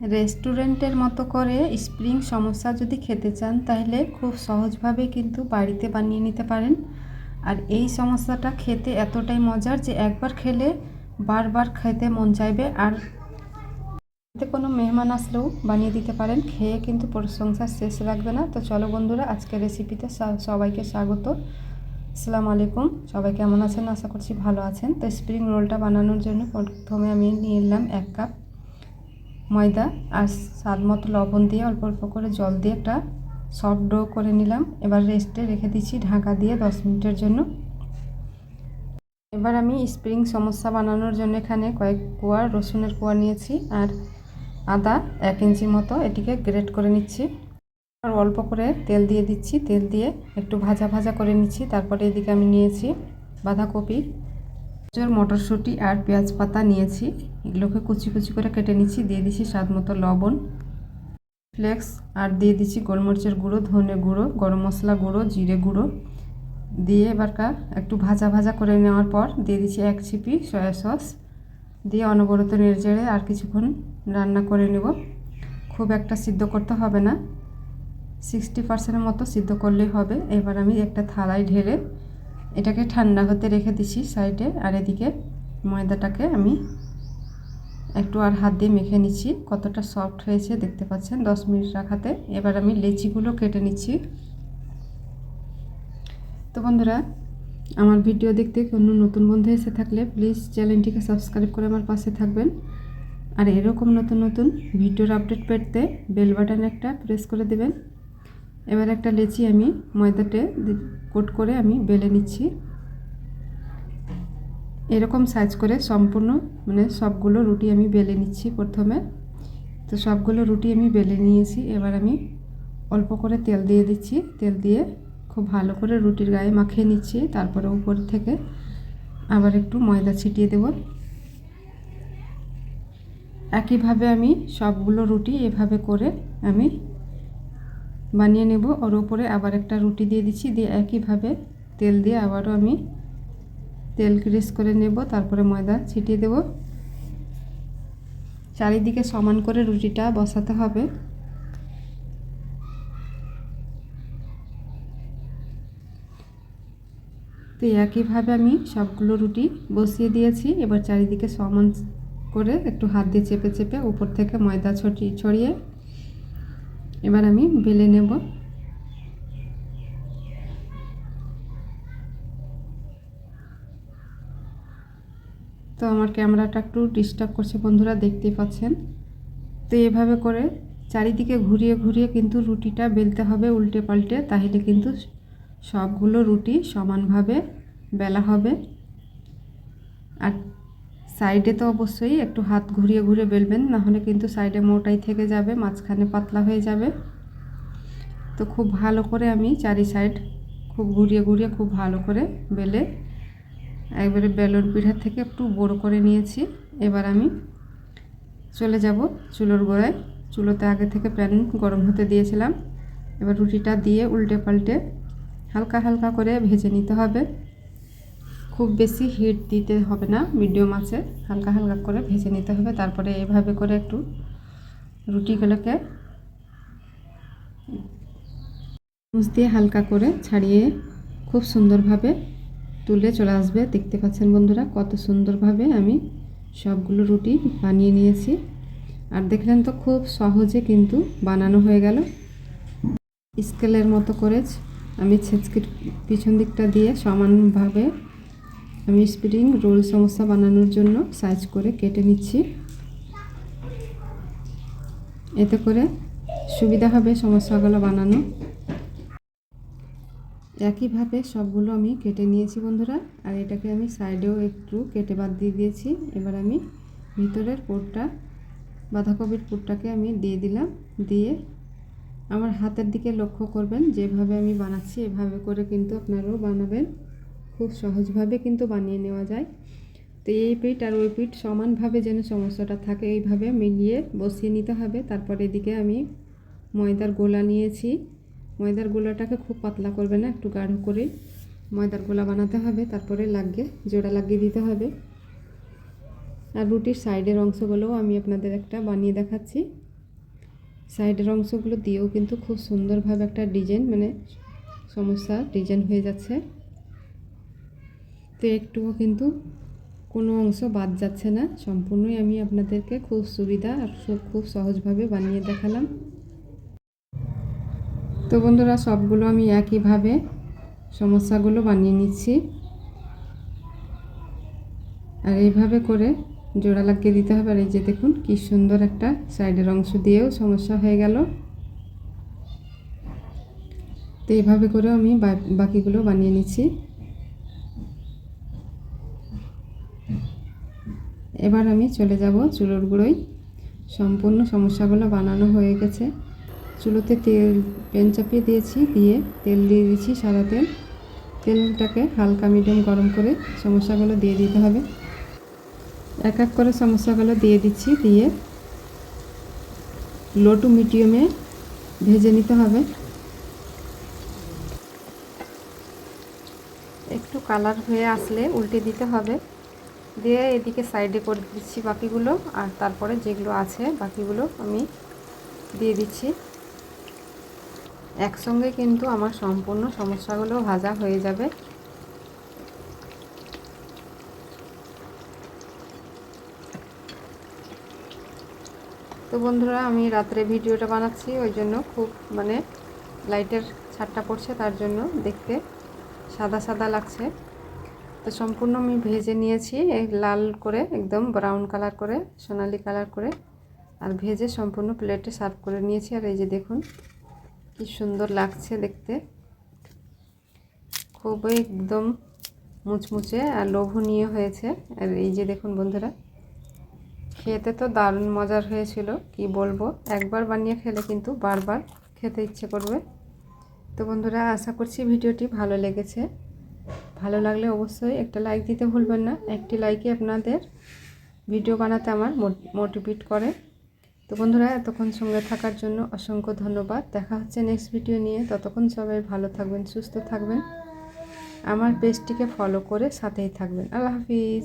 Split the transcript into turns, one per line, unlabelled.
রেস্টুরেন্টের মতো করে স্প্রিং সমস্যা যদি খেতে চান, তাহলে খুব সহজভাবে কিন্তু বাড়িতে বানিয়ে নিতে পারেন। আর এই সমস্যাটা খেতে এতটাই মজার যে একবার খেলে বারবার খেতে মন চাইবে। আর কোনো মেহমান আসলেও বানিয়ে দিতে পারেন। খেয়ে কিন্তু প্রশংসা শেষ রাখবে না। তো চলো বন্ধুরা, আজকের রেসিপিতে সবাইকে স্বাগত। আসসালামু আলাইকুম। সবাই কেমন আছেন? আশা করছি ভালো আছেন। তো স্প্রিং রোলটা বানানোর জন্য প্রথমে আমি নিয়ে নিলাম এক কাপ ময়দা আর স্বাদ মতো লবণ দিয়ে অল্প অল্প করে জল দিয়ে একটা সফট ডো করে নিলাম। এবার রেস্টে রেখে দিচ্ছি ঢাকা দিয়ে দশ মিনিটের জন্য। এবার আমি স্প্রিং সমস্যা বানানোর জন্য এখানে কয়েক কোয়া রসুনের কোয়া নিয়েছি আর আদা এক ইঞ্চি মতো এটিকে গ্রেট করে নিচ্ছি। আর অল্প করে তেল দিয়ে দিচ্ছি। তেল দিয়ে একটু ভাজা ভাজা করে নিচ্ছি। তারপরে এদিকে আমি নিয়েছি বাঁধাকপি গাজর মটরশুঁটি আর পেঁয়াজ পাতা নিয়েছি। এগুলোকে কুচি কুচি করে কেটে নিচ্ছি। দিয়ে দিচ্ছি স্বাদ মতো লবণ, ফ্লেক্স, আর দিয়ে দিচ্ছি গোলমরিচের গুঁড়ো, ধনে গুঁড়ো, গরম মশলা গুঁড়ো, জিরে গুঁড়ো। দিয়ে এবার কা, একটু ভাজা ভাজা করে নেওয়ার পর দিয়ে দিচ্ছি এক ছিপি সয়া সস। দিয়ে অনবরত নেড়েচেড়ে আর কিছুক্ষণ রান্না করে নেব। খুব একটা সিদ্ধ করতে হবে না। সিক্সটি পার্সেন্টের মতো সিদ্ধ করলেই হবে। এবার আমি একটা থালায় ঢেলে এটাকে ঠান্ডা হতে রেখে দিছি সাইডে, আর এদিকে ময়দাটাকে আমি একটু আর হাত দিয়ে মেখে নিচ্ছি। কতটা সফট হয়েছে দেখতে পাচ্ছেন, দশ মিনিট রাখাতে। এবার আমি লেচিগুলো কেটে নিচ্ছি। তো বন্ধুরা, আমার ভিডিও দেখতে কোনো নতুন বন্ধু এসে থাকলে প্লিজ চ্যানেলটিকে সাবস্ক্রাইব করে আমার পাশে থাকবেন। আর এরকম নতুন নতুন ভিডিওর আপডেট পেতে বেল বাটন একটা প্রেস করে দেবেন। এবার একটা লেচি আমি ময়দাতে কোট করে আমি বেলে নিচ্ছি। এরকম সাইজ করে সম্পূর্ণ মানে সবগুলো রুটি আমি বেলে নিচ্ছি প্রথমে। তো সবগুলো রুটি আমি বেলে নিয়েছি, এবার আমি অল্প করে তেল দিয়ে দিচ্ছি। তেল দিয়ে খুব ভালো করে রুটির গায়ে মাখিয়ে নিচ্ছি, তারপরে উপর থেকে আবার একটু ময়দা ছিটিয়ে দেব। একইভাবে আমি সবগুলো রুটি এভাবে করে আমি বানিয়ে নেব। ওর উপরে আবার একটা রুটি দিয়ে দিচ্ছি। দিয়ে একইভাবে তেল দিয়ে আবারও আমি তেল গ্রিস করে নেব। তারপরে ময়দা ছিটিয়ে দেব। চারিদিকে সমান করে রুটিটা বসাতে হবে। তো একইভাবে আমি সবগুলো রুটি বসিয়ে দিয়েছি। এবার চারিদিকে সমান করে একটু হাত দিয়ে চেপে চেপে উপর থেকে ময়দা ছড়িয়ে এবার আমি বেলে নেব। তো আমার ক্যামেরাটা একটু ডিস্টার্ব করছে বন্ধুরা, দেখতেই পাচ্ছেন। তো এভাবে করে চারিদিকে ঘুরিয়ে ঘুরিয়ে কিন্তু রুটিটা বেলতে হবে উল্টে পাল্টে, তাহলে কিন্তু সবগুলো রুটি সমানভাবে বেলা হবে। আর সাইডে তো অবশ্যই একটু হাত ঘুরিয়ে ঘুরিয়ে বেলবেন, নাহলে কিন্তু সাইডে মোটাই থেকে যাবে, মাঝখানে পাতলা হয়ে যাবে। তো খুব ভালো করে আমি চারি সাইড খুব ঘুরিয়ে ঘুরিয়ে খুব ভালো করে বেলে একবারে বেলুন পিঠার থেকে একটু বড় করে নিয়েছি। এবার আমি চলে যাব চুলোর গোড়ায়। চুলোতে আগে থেকে প্যান গরম হতে দিয়েছিলাম। এবার রুটিটা দিয়ে উল্টে পাল্টে হালকা হালকা করে ভেজে নিতে হবে। খুব বেশি হিট দিতে হবে না মিডিয়াম আছে। হালকা হালকা করে ভেজে নিতে হবে। তারপরে এভাবে করে একটু রুটিগুলোকে চামচ দিয়ে হালকা করে ছাড়িয়ে খুব সুন্দরভাবে তুলে চলে আসবে। দেখতে পাচ্ছেন বন্ধুরা, কত সুন্দরভাবে আমি সবগুলো রুটি বানিয়ে নিয়েছি। আর দেখলেন তো খুব সহজে কিন্তু বানানো হয়ে গেল। স্কেলের মতো করে আমি ছেচকির পিছন দিকটা দিয়ে সমানভাবে আমি স্প্রিং রোল সমস্যা বানানোর জন্য সাইজ করে কেটে নিচ্ছি। এতে করে সুবিধা হবে সমস্যাগুলো বানানো। একইভাবে সবগুলো আমি কেটে নিয়েছি বন্ধুরা, আর এটাকে আমি সাইডেও একটু কেটে বাদ দিয়ে দিয়েছি। এবার আমি ভিতরের পোরটা, বাঁধাকপির পুরটাকে আমি দিয়ে দিলাম। দিয়ে আমার হাতের দিকে লক্ষ্য করবেন, যেভাবে আমি বানাচ্ছি, এভাবে করে কিন্তু আপনারাও বানাবেন। খুব সহজভাবে কিন্তু বানিয়ে নেওয়া যায়। তো এই পিঠ আর ওই পিঠ সমানভাবে যেন সমস্যাটা থাকে, এইভাবে মিলিয়ে বসিয়ে নিতে হবে। তারপর এদিকে আমি ময়দার গোলা নিয়েছি। ময়দার গোলাটাকে খুব পাতলা করবে না, একটু গাঢ় করে ময়দার গোলা বানাতে হবে। তারপরে লাগিয়ে, জোড়া লাগিয়ে দিতে হবে। আর রুটির সাইডের অংশগুলোও আমি আপনাদের একটা বানিয়ে দেখাচ্ছি। সাইডের অংশগুলো দিয়েও কিন্তু খুব সুন্দরভাবে একটা ডিজাইন মানে সমস্যা ডিজাইন হয়ে যাচ্ছে। তো একটুও কিন্তু কোনো অংশ বাদ যাচ্ছে না। সম্পূর্ণই আমি আপনাদেরকে খুব সুবিধা আর খুব- সহজভাবে বানিয়ে দেখালাম। তো বন্ধুরা, সবগুলো আমি একইভাবে সমস্যাগুলো বানিয়ে নিচ্ছি। আর এইভাবে করে জোড়া লাগিয়ে দিতে হবে। আর এই যে দেখুন, কি সুন্দর একটা সাইডের অংশ দিয়েও সমস্যা হয়ে গেল। তো এইভাবে করে আমি বাকিগুলো বানিয়ে নিচ্ছি। এবার আমি চলে যাব চুলোর গুঁড়োই সম্পূর্ণ সমস্যাগুলো বানানো হয়ে গেছে। চুলোতে তেল প্যান চাপিয়ে দিয়েছি, দিয়ে তেল দিয়ে দিচ্ছি সাদা তেল। তেলটাকে হালকা মিডিয়াম গরম করে সমস্যাগুলো দিয়ে দিতে হবে। এক এক করে সমস্যাগুলো দিয়ে দিচ্ছি, দিয়ে লো টু মিডিয়ামে ভেজে নিতে হবে। একটু কালার হয়ে আসলে উল্টে দিতে হবে। দিয়ে এদিকে সাইডে করে দিচ্ছি বাকিগুলো, আর তারপরে যেগুলো আছে বাকিগুলো আমি দিয়ে দিচ্ছি। একসঙ্গে কিন্তু আমার সম্পূর্ণ সমস্যাগুলো ভাজা হয়ে যাবে। তো বন্ধুরা, আমি রাত্রে ভিডিওটা বানাচ্ছি, ওই জন্য খুব মানে লাইটের ছাটটা পড়ছে, তার জন্য দেখতে সাদা সাদা লাগছে। তো সম্পূর্ণ আমি ভেজে নিয়েছি লাল করে একদম ব্রাউন কালার করে, সোনালি কালার করে। আর ভেজে সম্পূর্ণ প্লেটে সার্ভ করে নিয়েছি। আর এই যে দেখুন, কি সুন্দর লাগছে দেখতে। খুবই একদম মুচমুচে আর লোভনীয় হয়েছে। আর এই যে দেখুন বন্ধুরা, খেতে তো দারুণ মজার হয়েছিল, কি বলব? একবার বানিয়ে খেলে কিন্তু বারবার খেতে ইচ্ছে করবে। তো বন্ধুরা, আশা করছি ভিডিওটি ভালো লেগেছে। ভালো লাগলে অবশ্যই একটা লাইক দিতে ভুলবেন না। একটি লাইকে আপনাদের ভিডিও বানাতে আমার মোটিভেট করে। তো বন্ধুরা, এতক্ষণ সঙ্গে থাকার জন্য অসংখ্য ধন্যবাদ। দেখা হচ্ছে নেক্সট ভিডিও নিয়ে। ততক্ষণ সবাই ভালো থাকবেন, সুস্থ থাকবেন। আমার পেজটিকে ফলো করে সাথেই থাকবেন। আল্লাহ হাফিজ।